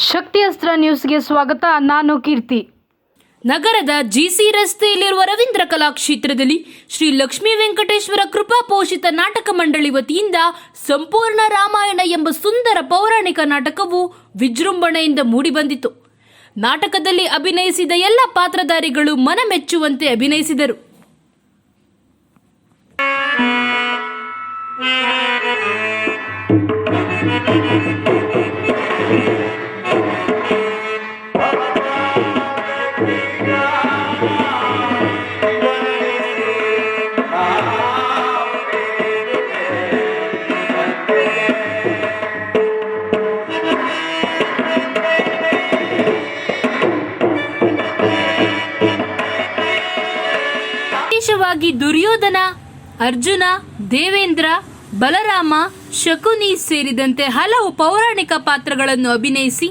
ಶಕ್ತಿ ಅಸ್ತ್ರ ನ್ಯೂಸ್ಗೆ ಸ್ವಾಗತ. ನಾನು ಕೀರ್ತಿ. ನಗರದ ಜಿಸಿ ರಸ್ತೆಯಲ್ಲಿರುವ ರವೀಂದ್ರ ಕಲಾಕ್ಷೇತ್ರದಲ್ಲಿ ಶ್ರೀ ಲಕ್ಷ್ಮೀ ವೆಂಕಟೇಶ್ವರ ಕೃಪಾ ಪೋಷಿತ ನಾಟಕ ಮಂಡಳಿ ವತಿಯಿಂದ ಸಂಪೂರ್ಣ ರಾಮಾಯಣ ಎಂಬ ಸುಂದರ ಪೌರಾಣಿಕ ನಾಟಕವು ವಿಜೃಂಭಣೆಯಿಂದ ಮೂಡಿಬಂದಿತು. ನಾಟಕದಲ್ಲಿ ಅಭಿನಯಿಸಿದ ಎಲ್ಲ ಪಾತ್ರಧಾರಿಗಳು ಮನಮೆಚ್ಚುವಂತೆ ಅಭಿನಯಿಸಿದರು. ವಿಶೇಷವಾಗಿ ದುರ್ಯೋಧನ, ಅರ್ಜುನ, ದೇವೇಂದ್ರ, ಬಲರಾಮ, ಶಕುನಿ ಸೇರಿದಂತೆ ಹಲವು ಪೌರಾಣಿಕ ಪಾತ್ರಗಳನ್ನು ಅಭಿನಯಿಸಿ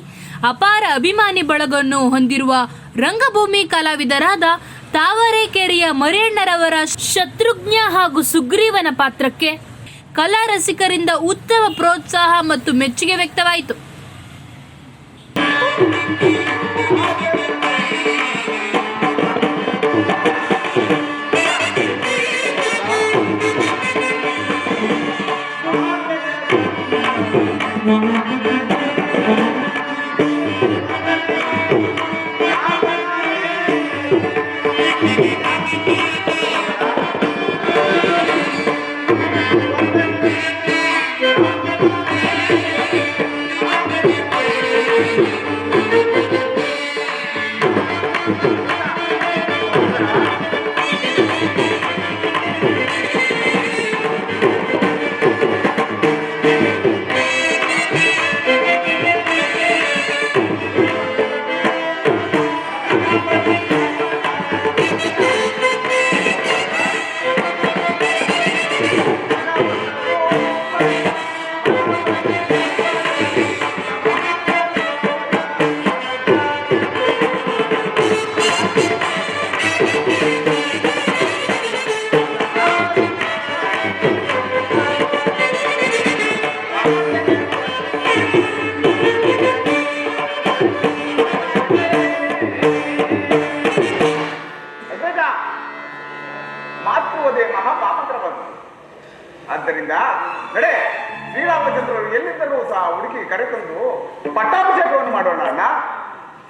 ಅಪಾರ ಅಭಿಮಾನಿ ಬಳಗವನ್ನು ಹೊಂದಿರುವ ರಂಗಭೂಮಿ ಕಲಾವಿದರಾದ ತಾವರೆಕೆರೆಯ ಮರೇಣ್ಣರವರ ಶತ್ರುಘ್ನ ಹಾಗೂ ಸುಗ್ರೀವನ ಪಾತ್ರಕ್ಕೆ ಕಲಾ ರಸಿಕರಿಂದ ಉತ್ತಮ ಪ್ರೋತ್ಸಾಹ ಮತ್ತು ಮೆಚ್ಚುಗೆ ವ್ಯಕ್ತವಾಯಿತು. ಮಾತೃವದೆ ಮಹಾಪಾಪತ್ರ ಬಂತು ಆದ್ದರಿಂದ, ನಡೆ, ಶ್ರೀರಾಮಚಂದ್ರರು ಎಲ್ಲಿದ್ದರೂ ಸಹ ಹುಡುಕಿ ಕರೆತಂದು ಪಟ್ಟಾಭಿಷೇಕವನ್ನು ಮಾಡೋಣ ಅಣ್ಣ.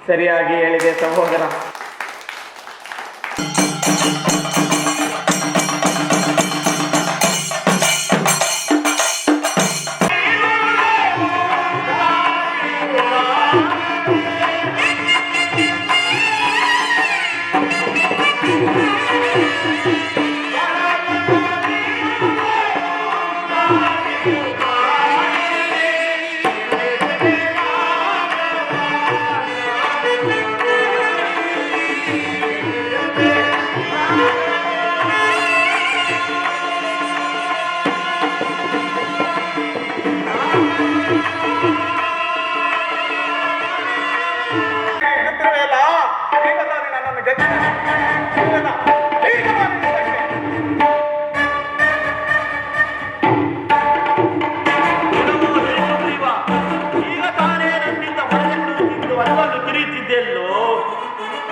ಸರಿಯಾಗಿ ಹೇಳಿದೆ ಸಹೋದರ. ಈಗ ತಾನೇ ನನ್ನನ್ನು ಗೆದ್ದ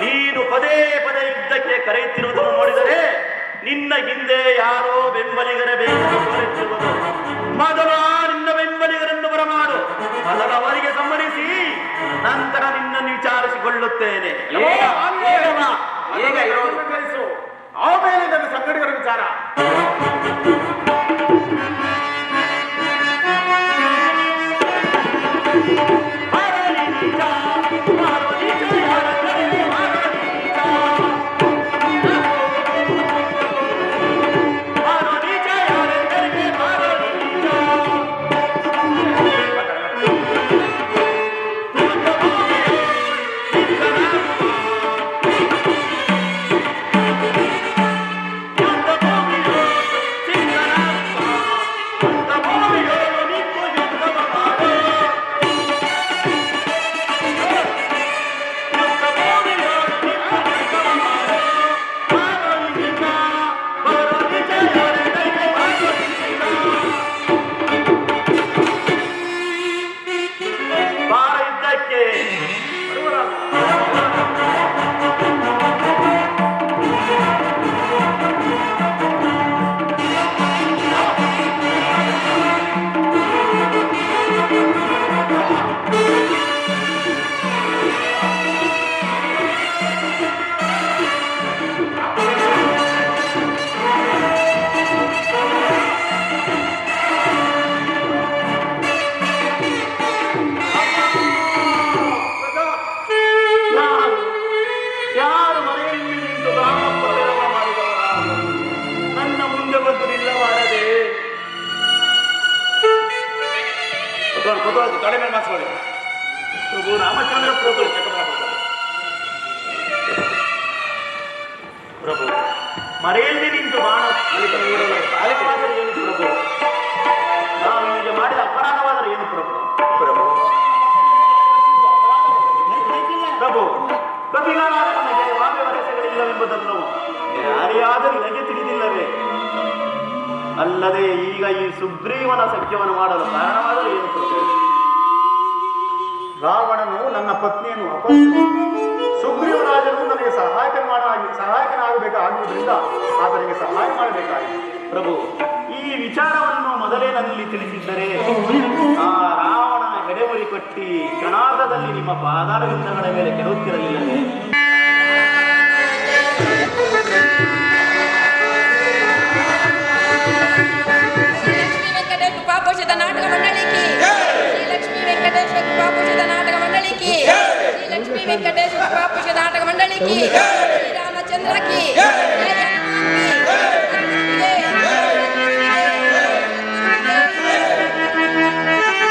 ನೀನು ಪದೇ ಪದೇ ಯುದ್ಧಕ್ಕೆ ಕರೆಯುತ್ತಿರುವುದನ್ನು ನೋಡಿದರೆ ನಿನ್ನ ಹಿಂದೆ ಯಾರೋ ಬೆಂಬಲಿಗರ ಬೇಕು ಪ್ರಭು ರಾಮಚಂದ್ರ ಪ್ರಭು ಪ್ರಭು, ಮರೆಯಲ್ಲಿ ನಿಂತು ಬಾಣ ಸಾಲವಾದರೆ ಏನು ಪ್ರಭು? ನಾವು ನಿಮಗೆ ಮಾಡಿದ ಅಪರಾಧವಾದರೆ ಏನು ಪ್ರಭು? ಪ್ರಭು ಪ್ರಭು ಕಪಿಗಳಾದ ನನಗೆ ವಾಮೆ ಯಾರೇ ಆದರೂ ನನಗೆ ತಿಳಿದಿಲ್ಲವೇ? ಅಲ್ಲದೆ ಈಗ ಈ ಸುಗ್ರೀವನ ಸಖ್ಯವನ್ನು ಮಾಡಲು ಕಾರಣವಾದರೆ ಏನು ರಾವಣನು ನನ್ನ ಪತ್ನಿಯನ್ನು ಅಪಸ್ಸು ಸುಗ್ರೀವ ರಾಜನು ನನಗೆ ಸಹಾಯಕ ಮಾಡ ಸಹಾಯಕನಾಗಬೇಕಾಗುವುದರಿಂದ ಆತನಿಗೆ ಸಹಾಯ ಮಾಡಬೇಕಾಗಿದೆ ಪ್ರಭು, ಈ ವಿಚಾರವನ್ನು ಮೊದಲೇ ನನ್ನಲ್ಲಿ ತಿಳಿಸಿದ್ದರೆ, ಆ ರಾವಣನ ಎಡೆಮುರಿ ಕಟ್ಟಿ ಕ್ಷಣಾರ್ಧದಲ್ಲಿ ನಿಮ್ಮ ಪಾದಾರವಿಂದಗಳ ಮೇಲೆ ಕೆಡುತ್ತಿರಲಿಲ್ಲವೇ రామచంద్రకి. రామచంద్రకి.